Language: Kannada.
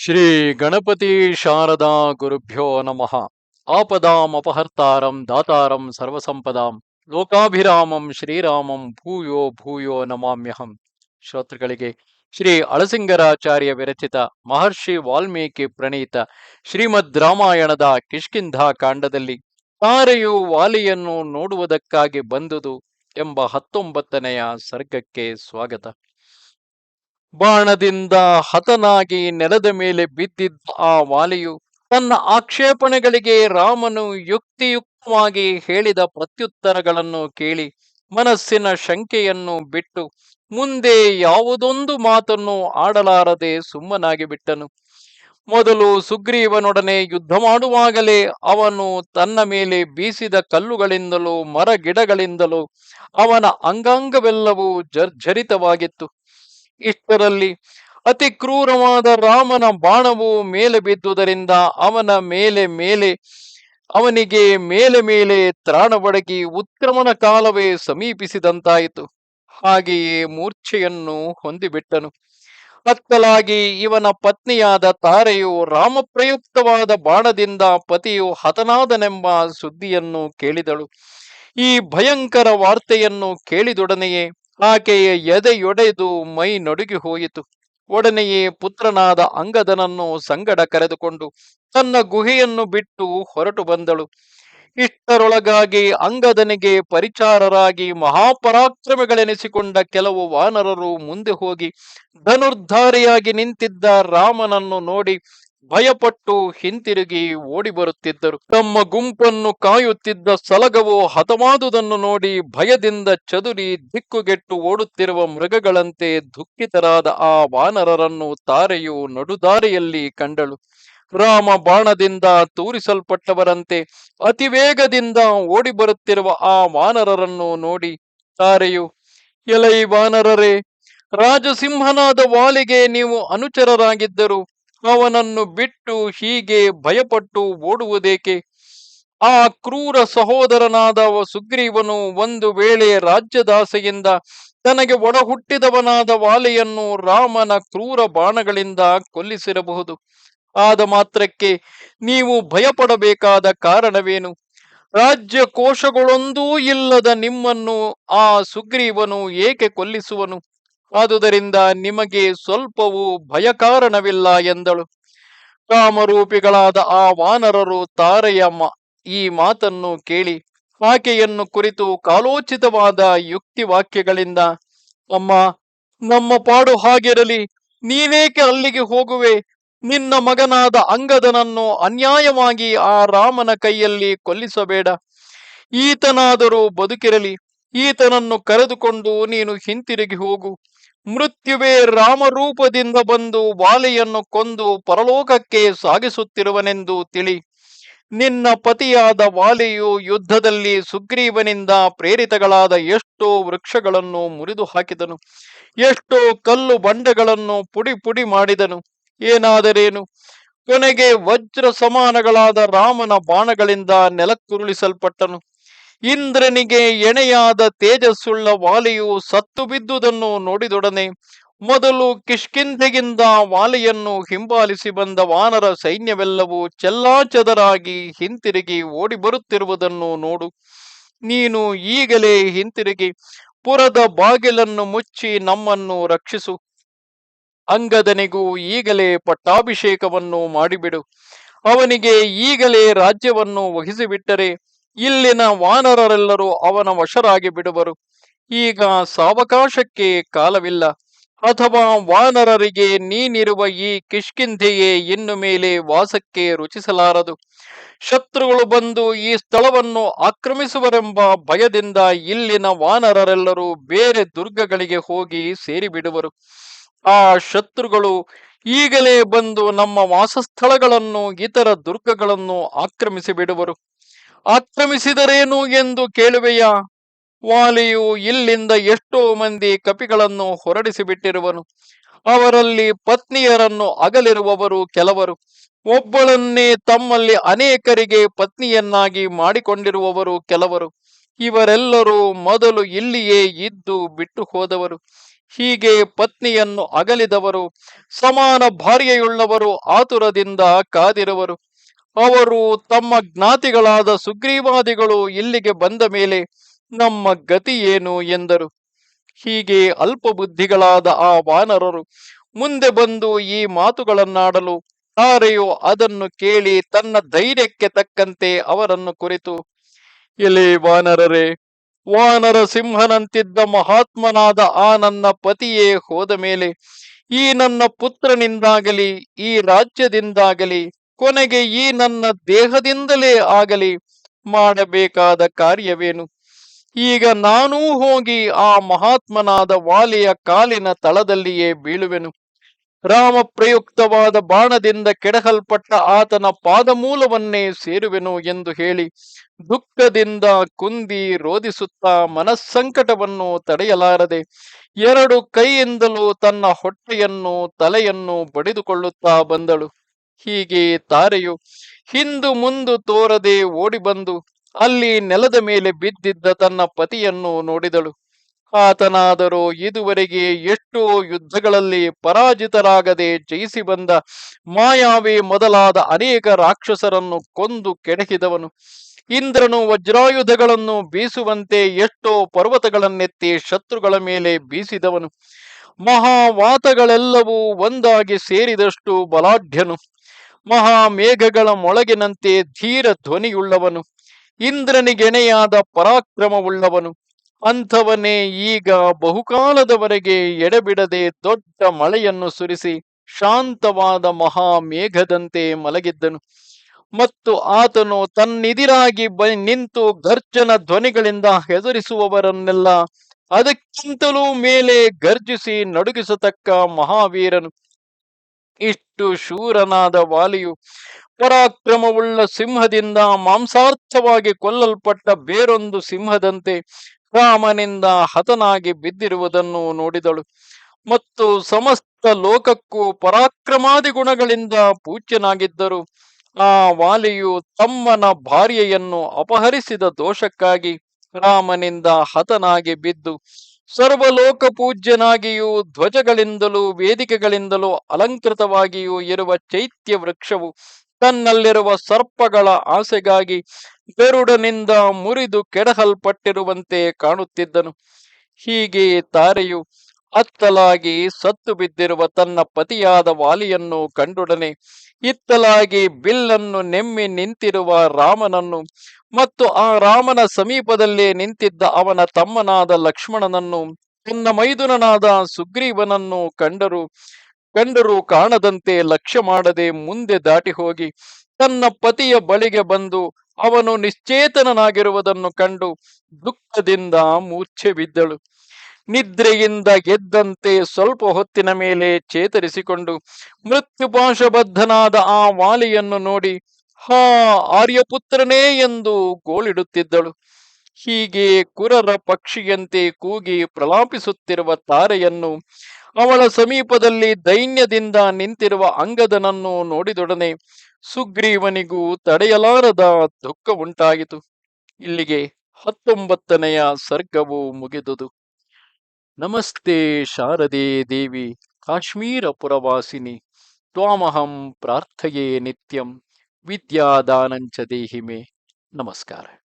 ಶ್ರೀ ಗಣಪತಿ ಶಾರದಾ ಗುರುಭ್ಯೋ ನಮಃ. ಆಪದಾಂ ಅಪಹರ್ತಾರಂ ದಾತಾರಂ ಸರ್ವಸಂಪದಾಂ ಲೋಕಾಭಿರಾಮಂ ಶ್ರೀರಾಮಂ ಭೂಯೋ ಭೂಯೋ ನಮಾಮ್ಯಹಂ. ಶ್ರೋತೃಗಳಿಗೆ ಶ್ರೀ ಅಳಸಿಂಗರಾಚಾರ್ಯ ವಿರಚಿತ ಮಹರ್ಷಿ ವಾಲ್ಮೀಕಿ ಪ್ರಣೀತ ಶ್ರೀಮದ್ ರಾಮಾಯಣದ ಕಿಷ್ಕಿಂಧಾ ಕಾಂಡದಲ್ಲಿ ತಾರೆಯು ವಾಲಿಯನ್ನು ನೋಡುವುದಕ್ಕಾಗಿ ಬಂದುದು ಎಂಬ ಹತ್ತೊಂಬತ್ತನೆಯ ಸರ್ಗಕ್ಕೆ ಸ್ವಾಗತ. ಬಾಣದಿಂದ ಹತನಾಗಿ ನೆಲದ ಮೇಲೆ ಬಿದ್ದಿದ್ದ ಆ ವಾಲಿಯು ತನ್ನ ಆಕ್ಷೇಪಣೆಗಳಿಗೆ ರಾಮನು ಯುಕ್ತಿಯುಕ್ತವಾಗಿ ಹೇಳಿದ ಪ್ರತ್ಯುತ್ತರಗಳನ್ನು ಕೇಳಿ ಮನಸ್ಸಿನ ಶಂಕೆಯನ್ನು ಬಿಟ್ಟು ಮುಂದೆ ಯಾವುದೊಂದು ಮಾತನ್ನು ಆಡಲಾರದೆ ಸುಮ್ಮನಾಗಿ ಬಿಟ್ಟನು. ಮೊದಲು ಸುಗ್ರೀವನೊಡನೆ ಯುದ್ಧ ಮಾಡುವಾಗಲೇ ಅವನು ತನ್ನ ಮೇಲೆ ಬೀಸಿದ ಕಲ್ಲುಗಳಿಂದಲೂ ಮರ ಗಿಡಗಳಿಂದಲೂ ಅವನ ಅಂಗಾಂಗವೆಲ್ಲವೂ ಜರ್ಜರಿತವಾಗಿತ್ತು. ಇಷ್ಟರಲ್ಲಿ ಅತಿ ಕ್ರೂರವಾದ ರಾಮನ ಬಾಣವು ಮೇಲೆ ಬಿದ್ದುದರಿಂದ ಅವನ ಮೇಲೆ ಮೇಲೆ, ಅವನಿಗೆ ಮೇಲೆ ಮೇಲೆ ತ್ರಾಣ ಬಡಗಿ ಉತ್ಕ್ರಮಣ ಕಾಲವೇ ಸಮೀಪಿಸಿದಂತಾಯಿತು. ಹಾಗೆಯೇ ಮೂರ್ಛೆಯನ್ನು ಹೊಂದಿಬಿಟ್ಟನು. ಅತ್ತಲಾಗಿ ಇವನ ಪತ್ನಿಯಾದ ತಾರೆಯು ರಾಮಪ್ರಯುಕ್ತವಾದ ಬಾಣದಿಂದ ಪತಿಯು ಹತನಾದನೆಂಬ ಸುದ್ದಿಯನ್ನು ಕೇಳಿದಳು. ಈ ಭಯಂಕರ ವಾರ್ತೆಯನ್ನು ಕೇಳಿದೊಡನೆಯೇ ಆಕೆಯ ಎದೆಯೊಡೆದು ಮೈ ನಡುಗಿ ಹೋಯಿತು. ಒಡನೆಯೇ ಪುತ್ರನಾದ ಅಂಗದನನ್ನು ಸಂಗಡ ಕರೆದುಕೊಂಡು ತನ್ನ ಗುಹೆಯನ್ನು ಬಿಟ್ಟು ಹೊರಟು ಬಂದಳು. ಇಷ್ಟರೊಳಗಾಗಿ ಅಂಗದನಿಗೆ ಪರಿಚಾರರಾಗಿ ಮಹಾಪರಾಕ್ರಮಿಗಳೆನಿಸಿಕೊಂಡ ಕೆಲವು ವಾನರರು ಮುಂದೆ ಹೋಗಿ ಧನುರ್ಧಾರಿಯಾಗಿ ನಿಂತಿದ್ದ ರಾಮನನ್ನು ನೋಡಿ ಭಯಪಟ್ಟು ಹಿಂತಿರುಗಿ ಓಡಿ ಬರುತ್ತಿದ್ದರು. ತಮ್ಮ ಗುಂಪನ್ನು ಕಾಯುತ್ತಿದ್ದ ಸಲಗವು ಹತವಾದುದನ್ನು ನೋಡಿ ಭಯದಿಂದ ಚದುರಿ ದಿಕ್ಕುಗೆಟ್ಟು ಓಡುತ್ತಿರುವ ಮೃಗಗಳಂತೆ ದುಃಖಿತರಾದ ಆ ವಾನರರನ್ನು ತಾರೆಯು ನಡುದಾರಿಯಲ್ಲಿ ಕಂಡಳು. ರಾಮ ಬಾಣದಿಂದ ತೂರಿಸಲ್ಪಟ್ಟವರಂತೆ ಅತಿವೇಗದಿಂದ ಓಡಿ ಬರುತ್ತಿರುವ ಆ ವಾನರರನ್ನು ನೋಡಿ ತಾರೆಯು, ಎಲೈ ವಾನರರೇ, ರಾಜಸಿಂಹನಾದ ವಾಲಿಗೆ ನೀವು ಅನುಚರರಾಗಿದ್ದರು. ಅವನನ್ನು ಬಿಟ್ಟು ಹೀಗೆ ಭಯಪಟ್ಟು ಓಡುವುದೇಕೆ? ಆ ಕ್ರೂರ ಸಹೋದರನಾದ ಸುಗ್ರೀವನು ಒಂದು ವೇಳೆ ರಾಜ್ಯದಾಸೆಯಿಂದ ತನಗೆ ಒಡಹುಟ್ಟಿದವನಾದ ವಾಲೆಯನ್ನು ರಾಮನ ಕ್ರೂರ ಬಾಣಗಳಿಂದ ಕೊಲ್ಲಿಸಿರಬಹುದು. ಆದ ಮಾತ್ರಕ್ಕೆ ನೀವು ಭಯಪಡಬೇಕಾದ ಕಾರಣವೇನು? ರಾಜ್ಯ ಕೋಶಗಳೊಂದೂ ಇಲ್ಲದ ನಿಮ್ಮನ್ನು ಆ ಸುಗ್ರೀವನು ಏಕೆ ಕೊಲ್ಲಿಸುವನು? ಆದುದರಿಂದ ನಿಮಗೆ ಸ್ವಲ್ಪವೂ ಭಯಕಾರಣವಿಲ್ಲ ಎಂದಳು. ಕಾಮರೂಪಿಗಳಾದ ಆ ವಾನರರು ತಾರೆಯ ಈ ಮಾತನ್ನು ಕೇಳಿ ಆಕೆಯನ್ನು ಕುರಿತು ಕಾಲೋಚಿತವಾದ ಯುಕ್ತಿ ವಾಕ್ಯಗಳಿಂದ ಅಮ್ಮ, ನಮ್ಮ ಪಾಡು ಹಾಗಿರಲಿ, ನೀನೇಕೆ ಅಲ್ಲಿಗೆ ಹೋಗುವೆ? ನಿನ್ನ ಮಗನಾದ ಅಂಗದನನ್ನು ಅನ್ಯಾಯವಾಗಿ ಆ ರಾಮನ ಕೈಯಲ್ಲಿ ಕೊಲ್ಲಿಸಬೇಡ. ಈತನಾದರೂ ಬದುಕಿರಲಿ, ಈತನನ್ನು ಕರೆದುಕೊಂಡು ನೀನು ಹಿಂತಿರುಗಿ ಹೋಗು. ಮೃತ್ಯುವೇ ರಾಮರೂಪದಿಂದ ಬಂದು ವಾಲೆಯನ್ನು ಕೊಂದು ಪರಲೋಕಕ್ಕೆ ಸಾಗಿಸುತ್ತಿರುವನೆಂದು ತಿಳಿ. ನಿನ್ನ ಪತಿಯಾದ ವಾಲೆಯು ಯುದ್ಧದಲ್ಲಿ ಸುಗ್ರೀವನಿಂದ ಪ್ರೇರಿತಗಳಾದ ಎಷ್ಟೋ ವೃಕ್ಷಗಳನ್ನು ಮುರಿದು ಹಾಕಿದನು. ಎಷ್ಟೋ ಕಲ್ಲು ಬಂಡೆಗಳನ್ನು ಪುಡಿ ಪುಡಿ ಮಾಡಿದನು. ಏನಾದರೇನು? ಕೊನೆಗೆ ವಜ್ರ ಸಮಾನಗಳಾದ ರಾಮನ ಬಾಣಗಳಿಂದ ನೆಲಕ್ಕುರುಳಿಸಲ್ಪಟ್ಟನು. ಇಂದ್ರನಿಗೆ ಎಣೆಯಾದ ತೇಜಸ್ಸುಳ್ಳ ವಾಲೆಯು ಸತ್ತು ಬಿದ್ದುದನ್ನು ನೋಡಿದೊಡನೆ ಮೊದಲು ಕಿಷ್ಕಿಂಧೆಗಿಂದ ವಾಲೆಯನ್ನು ಹಿಂಬಾಲಿಸಿ ಬಂದ ವಾನರ ಸೈನ್ಯವೆಲ್ಲವೂ ಚೆಲ್ಲಾಚದರಾಗಿ ಹಿಂತಿರುಗಿ ಓಡಿ ಬರುತ್ತಿರುವುದನ್ನು ನೋಡು. ನೀನು ಈಗಲೇ ಹಿಂತಿರುಗಿ, ಪುರದ ಬಾಗಿಲನ್ನು ಮುಚ್ಚಿ ನಮ್ಮನ್ನು ರಕ್ಷಿಸು. ಅಂಗದನಿಗೂ ಈಗಲೇ ಪಟ್ಟಾಭಿಷೇಕವನ್ನು ಮಾಡಿಬಿಡು. ಅವನಿಗೆ ಈಗಲೇ ರಾಜ್ಯವನ್ನು ವಹಿಸಿಬಿಟ್ಟರೆ ಇಲ್ಲಿನ ವಾನರರೆಲ್ಲರೂ ಅವನ ವಶರಾಗಿ ಬಿಡುವರು. ಈಗ ಸಾವಕಾಶಕ್ಕೆ ಕಾಲವಿಲ್ಲ. ಅಥವಾ ವಾನರರಿಗೆ ನೀನಿರುವ ಈ ಕಿಷ್ಕಿಂಧೆಯೇ ಇನ್ನು ಮೇಲೆ ವಾಸಕ್ಕೆ ರುಚಿಸಲಾರದು. ಶತ್ರುಗಳು ಬಂದು ಈ ಸ್ಥಳವನ್ನು ಆಕ್ರಮಿಸುವರೆಂಬ ಭಯದಿಂದ ಇಲ್ಲಿನ ವಾನರರೆಲ್ಲರೂ ಬೇರೆ ದುರ್ಗಗಳಿಗೆ ಹೋಗಿ ಸೇರಿಬಿಡುವರು. ಆ ಶತ್ರುಗಳು ಈಗಲೇ ಬಂದು ನಮ್ಮ ವಾಸಸ್ಥಳಗಳನ್ನು, ಇತರ ದುರ್ಗಗಳನ್ನು ಆಕ್ರಮಿಸಿ ಬಿಡುವರು ಆಕ್ರಮಿಸಿದರೇನು ಎಂದು ಕೇಳುವೆಯ? ವಾಲಿಯು ಇಲ್ಲಿಂದ ಎಷ್ಟೋ ಮಂದಿ ಕಪಿಗಳನ್ನು ಹೊರಡಿಸಿ ಬಿಟ್ಟಿರುವನು ಅವರಲ್ಲಿ ಪತ್ನಿಯರನ್ನು ಅಗಲಿರುವವರು ಕೆಲವರು. ಒಬ್ಬಳನ್ನೇ ತಮ್ಮಲ್ಲಿ ಅನೇಕರಿಗೆ ಪತ್ನಿಯನ್ನಾಗಿ ಮಾಡಿಕೊಂಡಿರುವವರು ಕೆಲವರು. ಇವರೆಲ್ಲರೂ ಮೊದಲು ಇಲ್ಲಿಯೇ ಇದ್ದು ಬಿಟ್ಟು ಹೋದವರು ಹೀಗೆ ಪತ್ನಿಯನ್ನು ಅಗಲಿದವರು, ಸಮಾನ ಭಾರ್ಯೆಯುಳ್ಳವರು ಆತುರದಿಂದ ಕಾದಿರುವರು. ಅವರು ತಮ್ಮ ಜ್ಞಾತಿಗಳಾದ ಸುಗ್ರೀವಾದಿಗಳು ಇಲ್ಲಿಗೆ ಬಂದ ಮೇಲೆ ನಮ್ಮ ಗತಿ ಏನು ಎಂದರು. ಹೀಗೆ ಅಲ್ಪ ಬುದ್ಧಿಗಳಾದ ಆ ವಾನರರು ಮುಂದೆ ಬಂದು ಈ ಮಾತುಗಳನ್ನಾಡಲು ತಾರೆಯು ಅದನ್ನು ಕೇಳಿ ತನ್ನ ಧೈರ್ಯಕ್ಕೆ ತಕ್ಕಂತೆ ಅವರನ್ನು ಕುರಿತು, ಎಲೆ ವಾನರರೇ, ವಾನರ ಸಿಂಹನಂತಿದ್ದ ಮಹಾತ್ಮನಾದ ಆ ನನ್ನ ಪತಿಯೇ ಹೋದ ಮೇಲೆ ಈ ನನ್ನ ಪುತ್ರನಿಂದಾಗಲಿ ಈ ರಾಜ್ಯದಿಂದಾಗಲಿ ಕೊನೆಗೆ ಈ ನನ್ನ ದೇಹದಿಂದಲೇ ಆಗಲಿ ಮಾಡಬೇಕಾದ ಕಾರ್ಯವೇನು? ಈಗ ನಾನೂ ಹೋಗಿ ಆ ಮಹಾತ್ಮನಾದ ವಾಲಿಯ ಕಾಲಿನ ತಳದಲ್ಲಿಯೇ ಬೀಳುವೆನು. ರಾಮ ಪ್ರಯುಕ್ತವಾದ ಬಾಣದಿಂದ ಕೆಡಹಲ್ಪಟ್ಟ ಆತನ ಪಾದಮೂಲವನ್ನೇ ಸೇರುವೆನು ಎಂದು ಹೇಳಿ ದುಃಖದಿಂದ ಕುಂದಿ ರೋಧಿಸುತ್ತಾ ಮನಸ್ಸಂಕಟವನ್ನು ತಡೆಯಲಾರದೆ ಎರಡು ಕೈಯಿಂದಲೂ ತನ್ನ ಹೊಟ್ಟೆಯನ್ನು ತಲೆಯನ್ನು ಬಡಿದುಕೊಳ್ಳುತ್ತಾ ಬಂದಳು. ಹೀಗೆ ತಾರೆಯು ಹಿಂದು ಮುಂದು ತೋರದೆ ಓಡಿ ಬಂದು ಅಲ್ಲಿ ನೆಲದ ಮೇಲೆ ಬಿದ್ದಿದ್ದ ತನ್ನ ಪತಿಯನ್ನು ನೋಡಿದಳು. ಆತನಾದರೂ ಇದುವರೆಗೆ ಎಷ್ಟೋ ಯುದ್ಧಗಳಲ್ಲಿ ಪರಾಜಿತರಾಗದೆ ಜಯಿಸಿ ಬಂದ ಮಾಯಾವಿ ಮೊದಲಾದ ಅನೇಕ ರಾಕ್ಷಸರನ್ನು ಕೊಂದು ಕೆಡಹಿದವನು. ಇಂದ್ರನು ವಜ್ರಾಯುಧಗಳನ್ನು ಬೀಸುವಂತೆ ಎಷ್ಟೋ ಪರ್ವತಗಳನ್ನೆತ್ತಿ ಶತ್ರುಗಳ ಮೇಲೆ ಬೀಸಿದವನು. ಮಹಾವಾತಗಳೆಲ್ಲವೂ ಒಂದಾಗಿ ಸೇರಿದಷ್ಟು ಬಲಾಢ್ಯನು. ಮಹಾಮೇಘಗಳ ಮೊಳಗಿನಂತೆ ಧೀರ ಧ್ವನಿಯುಳ್ಳವನು, ಇಂದ್ರನಿಗೆಣೆಯಾದ ಪರಾಕ್ರಮವುಳ್ಳವನು, ಅಂಥವನೇ ಈಗ ಬಹುಕಾಲದವರೆಗೆ ಎಡೆಬಿಡದೆ ದೊಡ್ಡ ಮಳೆಯನ್ನು ಸುರಿಸಿ ಶಾಂತವಾದ ಮಹಾಮೇಘದಂತೆ ಮಲಗಿದ್ದನು. ಮತ್ತು ಆತನು ತನ್ನಿದಿರಾಗಿ ಬ ನಿಂತು ಗರ್ಜನ ಧ್ವನಿಗಳಿಂದ ಹೆದರಿಸುವವರನ್ನೆಲ್ಲ ಅದಕ್ಕಿಂತಲೂ ಮೇಲೆ ಗರ್ಜಿಸಿ ನಡುಗಿಸತಕ್ಕ ಮಹಾವೀರನು. ಇಷ್ಟು ಶೂರನಾದ ವಾಲಿಯು ಪರಾಕ್ರಮವುಳ್ಳ ಸಿಂಹದಿಂದ ಮಾಂಸಾರ್ಥವಾಗಿ ಕೊಲ್ಲಲ್ಪಟ್ಟ ಬೇರೊಂದು ಸಿಂಹದಂತೆ ರಾಮನಿಂದ ಹತನಾಗಿ ಬಿದ್ದಿರುವುದನ್ನು ನೋಡಿದಳು. ಮತ್ತು ಸಮಸ್ತ ಲೋಕಕ್ಕೂ ಪರಾಕ್ರಮಾದಿ ಗುಣಗಳಿಂದ ಪೂಜ್ಯನಾಗಿದ್ದರು. ಆ ವಾಲಿಯು ತಮ್ಮನ ಭಾರ್ಯೆಯನ್ನು ಅಪಹರಿಸಿದ ದೋಷಕ್ಕಾಗಿ ರಾಮನಿಂದ ಹತನಾಗಿ ಬಿದ್ದು ಸರ್ವಲೋಕ ಪೂಜ್ಯನಾಗಿಯೂ ಧ್ವಜಗಳಿಂದಲೂ, ವೇದಿಕೆಗಳಿಂದಲೂ ಅಲಂಕೃತವಾಗಿಯೂ ಇರುವ ಚೈತ್ಯ ವೃಕ್ಷವು ತನ್ನಲ್ಲಿರುವ ಸರ್ಪಗಳ ಆಸೆಗಾಗಿ ಗರುಡನಿಂದ ಮುರಿದು ಕೆಡಹಲ್ಪಟ್ಟಿರುವಂತೆ ಕಾಣುತ್ತಿದ್ದನು. ಹೀಗೆ ತಾರೆಯು ಅತ್ತಲಾಗಿ ಸತ್ತು ಬಿದ್ದಿರುವ ತನ್ನ ಪತಿಯಾದ ವಾಲಿಯನ್ನು ಕಂಡೊಡನೆ, ಇತ್ತಲಾಗಿ ಬಿಲ್ಲನ್ನು ನೆಮ್ಮಿ ನಿಂತಿರುವ ರಾಮನನ್ನು ಮತ್ತು ಆ ರಾಮನ ಸಮೀಪದಲ್ಲೇ ನಿಂತಿದ್ದ ಅವನ ತಮ್ಮನಾದ ಲಕ್ಷ್ಮಣನನ್ನು, ತನ್ನ ಮೈದುನನಾದ ಸುಗ್ರೀವನನ್ನು ಕಂಡರು ಕಂಡರು ಕಾಣದಂತೆ ಲಕ್ಷ್ಯ ಮಾಡದೆ ಮುಂದೆ ದಾಟಿ ಹೋಗಿ, ತನ್ನ ಪತಿಯ ಬಳಿಗೆ ಬಂದು ಅವನು ನಿಶ್ಚೇತನನಾಗಿರುವುದನ್ನು ಕಂಡು ದುಃಖದಿಂದ ಮೂರ್ಛೆ ಬಿದ್ದಳು ನಿದ್ರೆಯಿಂದ ಗೆದ್ದಂತೆ ಸ್ವಲ್ಪ ಹೊತ್ತಿನ ಮೇಲೆ ಚೇತರಿಸಿಕೊಂಡು ಮೃತ್ಯುಪಾಶಬದ್ಧನಾದ ಆ ವಾಲಿಯನ್ನು ನೋಡಿ, ಹಾ, ಆರ್ಯಪುತ್ರನೇ ಎಂದು ಗೋಳಿಡುತ್ತಿದ್ದಳು. ಹೀಗೆ ಕುರರ ಪಕ್ಷಿಯಂತೆ ಕೂಗಿ ಪ್ರಲಾಪಿಸುತ್ತಿರುವ ತಾರೆಯನ್ನು ಅವಳ ಸಮೀಪದಲ್ಲಿ ದೈನ್ಯದಿಂದ ನಿಂತಿರುವ ಅಂಗದನನ್ನು ನೋಡಿದೊಡನೆ ಸುಗ್ರೀವನಿಗೂ ತಡೆಯಲಾರದ ದುಃಖ ಉಂಟಾಯಿತು ಇಲ್ಲಿಗೆ ಹತ್ತೊಂಬತ್ತನೆಯ ಸರ್ಗವು ಮುಗಿದುದು. ನಮಸ್ತೆ ಶಾರದೆ ದೇವಿ ಕಾಶ್ಮೀರ ಪುರವಾಸಿನಿ ತ್ವಾಮಹಂ ಪ್ರಾರ್ಥಯೇ ನಿತ್ಯಂ ವಿದ್ಯಾದಾನಂಚ ದೇಹಿಮೆ. ನಮಸ್ಕಾರ.